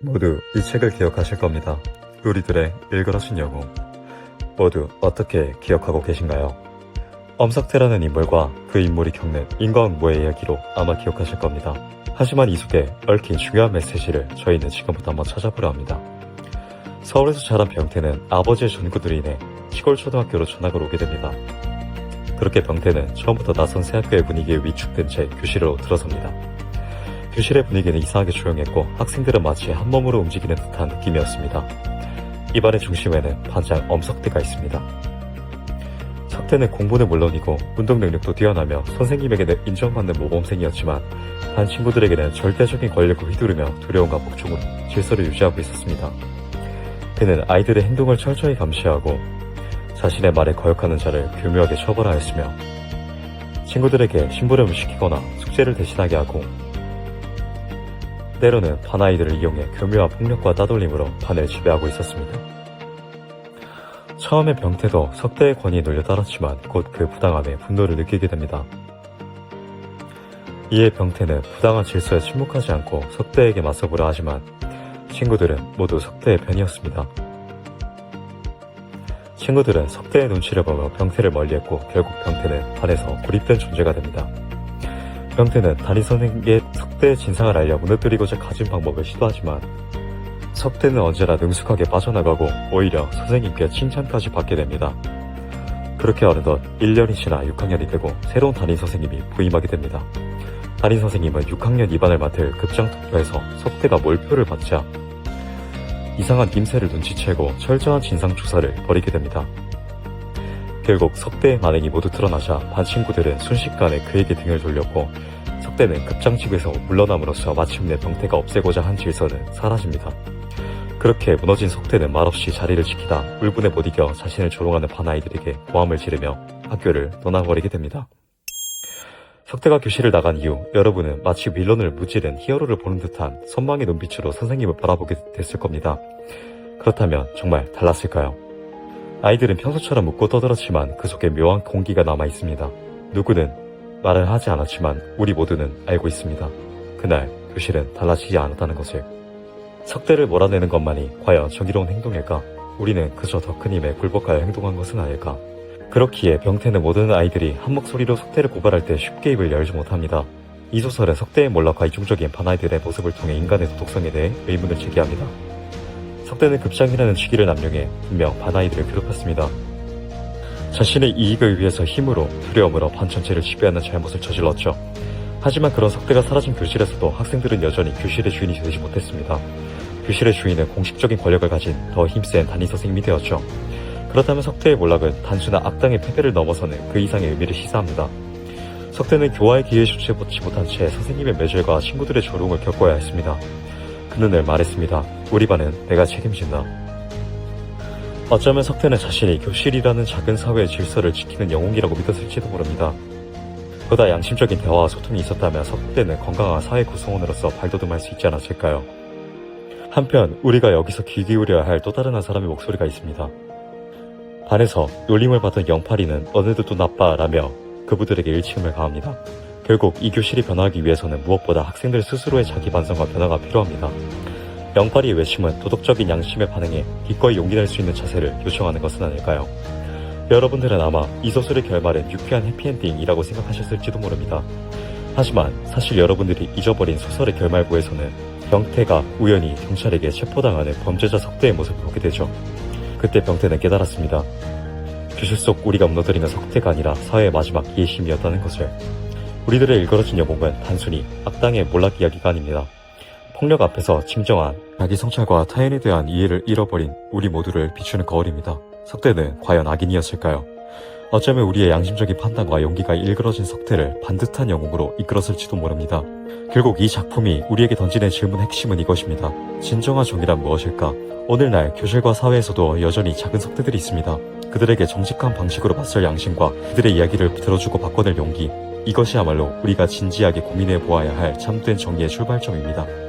모두 이 책을 기억하실 겁니다. 우리들의 일그러진 영웅. 모두 어떻게 기억하고 계신가요? 엄석태라는 인물과 그 인물이 겪는 인과응보의 이야기로 아마 기억하실 겁니다. 하지만 이 속에 얽힌 중요한 메시지를 저희는 지금부터 한번 찾아보려 합니다. 서울에서 자란 병태는 아버지의 전구들로 인해 시골 초등학교로 전학을 오게 됩니다. 그렇게 병태는 처음부터 낯선 새 학교의 분위기에 위축된 채 교실로 들어섭니다. 교실의 분위기는 이상하게 조용했고 학생들은 마치 한 몸으로 움직이는 듯한 느낌이었습니다. 이반의 중심에는 반장 엄석대가 있습니다. 석대는 공부는 물론이고 운동 능력도 뛰어나며 선생님에게는 인정받는 모범생이었지만 반 친구들에게는 절대적인 권력을 휘두르며 두려움과 복종으로 질서를 유지하고 있었습니다. 그는 아이들의 행동을 철저히 감시하고 자신의 말에 거역하는 자를 교묘하게 처벌하였으며 친구들에게 심부름을 시키거나 숙제를 대신하게 하고 때로는 반 아이들을 이용해 교묘한 폭력과 따돌림으로 반을 지배하고 있었습니다. 처음에 병태도 석대의 권위에 놀려 따랐지만 곧 그 부당함에 분노를 느끼게 됩니다. 이에 병태는 부당한 질서에 침묵하지 않고 석대에게 맞서보려 하지만 친구들은 모두 석대의 편이었습니다. 친구들은 석대의 눈치를 보며 병태를 멀리했고 결국 병태는 반에서 고립된 존재가 됩니다. 병태는 담임 선생에게 석대의 진상을 알려 무너뜨리고자 가진 방법을 시도하지만 석대는 언제나 능숙하게 빠져나가고 오히려 선생님께 칭찬까지 받게 됩니다. 그렇게 어느덧 1년이 지나 6학년이 되고 새로운 담임 선생님이 부임하게 됩니다. 담임 선생님은 6학년 2반을 맡을 급장 투표에서 석대가 몰표를 받자 이상한 김새를 눈치채고 철저한 진상 조사를 벌이게 됩니다. 결국 석대의 만행이 모두 드러나자 반 친구들은 순식간에 그에게 등을 돌렸고 석대는 급장집에서 물러남으로써 마침내 병태가 없애고자 한 질서는 사라집니다. 그렇게 무너진 석대는 말없이 자리를 지키다 울분에 못 이겨 자신을 조롱하는 반 아이들에게 고함을 지르며 학교를 떠나버리게 됩니다. 석대가 교실을 나간 이후 여러분은 마치 빌런을 무찌른 히어로를 보는 듯한 선망의 눈빛으로 선생님을 바라보게 됐을 겁니다. 그렇다면 정말 달랐을까요? 아이들은 평소처럼 웃고 떠들었지만 그 속에 묘한 공기가 남아 있습니다. 누구는 말을 하지 않았지만 우리 모두는 알고 있습니다. 그날 교실은 달라지지 않았다는 것을. 석대를 몰아내는 것만이 과연 정의로운 행동일까? 우리는 그저 더 큰 힘에 굴복하여 행동한 것은 아닐까? 그렇기에 병태는 모든 아이들이 한 목소리로 석대를 고발할 때 쉽게 입을 열지 못합니다. 이 소설은 석대의 몰락과 이중적인 반아이들의 모습을 통해 인간의 도덕성에 대해 의문을 제기합니다. 석대는 급장이라는 직위를 남용해 분명 반아이들을 괴롭혔습니다. 자신의 이익을 위해서 힘으로 두려움으로 반 전체를 지배하는 잘못을 저질렀죠. 하지만 그런 석대가 사라진 교실에서도 학생들은 여전히 교실의 주인이 되지 못했습니다. 교실의 주인은 공식적인 권력을 가진 더 힘센 담임 선생님이 되었죠. 그렇다면 석대의 몰락은 단순한 악당의 패배를 넘어서는 그 이상의 의미를 시사합니다. 석대는 교화의 기회조차 보지 못한 채 선생님의 매질과 친구들의 조롱을 겪어야 했습니다. 그는 늘 말했습니다. 우리 반은 내가 책임진다. 어쩌면 석대는 자신이 교실이라는 작은 사회의 질서를 지키는 영웅이라고 믿었을지도 모릅니다. 보다 양심적인 대화와 소통이 있었다면 석대는 건강한 사회 구성원으로서 발돋움할 수 있지 않았을까요? 한편 우리가 여기서 귀 기울여야 할 또 다른 한 사람의 목소리가 있습니다. 반에서 놀림을 받은 영팔이는 너네들도 나빠라며 그부들에게 일침을 가합니다. 결국 이 교실이 변화하기 위해서는 무엇보다 학생들 스스로의 자기 반성과 변화가 필요합니다. 영팔이의 외침은 도덕적인 양심에 반응해 기꺼이 용기 낼 수 있는 자세를 요청하는 것은 아닐까요? 여러분들은 아마 이 소설의 결말은 유쾌한 해피엔딩이라고 생각하셨을지도 모릅니다. 하지만 사실 여러분들이 잊어버린 소설의 결말부에서는 병태가 우연히 경찰에게 체포당하는 범죄자 석대의 모습을 보게 되죠. 그때 병태는 깨달았습니다. 교실 속 우리가 무너뜨리는 석대가 아니라 사회의 마지막 이해심이었다는 것을. 우리들의 일그러진 영웅은 단순히 악당의 몰락 이야기가 아닙니다. 폭력 앞에서 진정한 자기 성찰과 타인에 대한 이해를 잃어버린 우리 모두를 비추는 거울입니다. 석대는 과연 악인이었을까요? 어쩌면 우리의 양심적인 판단과 용기가 일그러진 석대를 반듯한 영웅으로 이끌었을지도 모릅니다. 결국 이 작품이 우리에게 던지는 질문의 핵심은 이것입니다. 진정한 정의란 무엇일까? 오늘날 교실과 사회에서도 여전히 작은 석대들이 있습니다. 그들에게 정직한 방식으로 맞설 양심과 그들의 이야기를 들어주고 바꿔낼 용기. 이것이야말로 우리가 진지하게 고민해 보아야 할 참된 정의의 출발점입니다.